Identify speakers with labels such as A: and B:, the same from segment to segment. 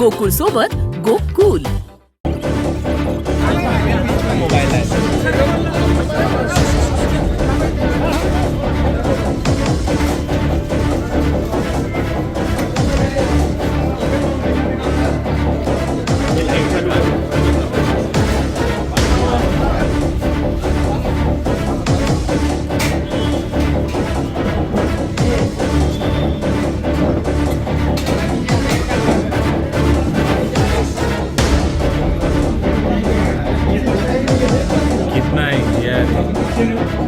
A: गोकुळ सोबत
B: गोकुल.
C: है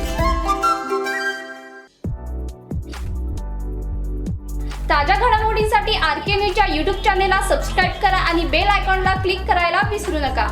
D: ताज्या घडामोडींसाठी आर के न्यूजच्या यूट्यूब चॅनेलला सबस्क्राईब करा आणि बेल आयकॉनला क्लिक करायला विसरू नका.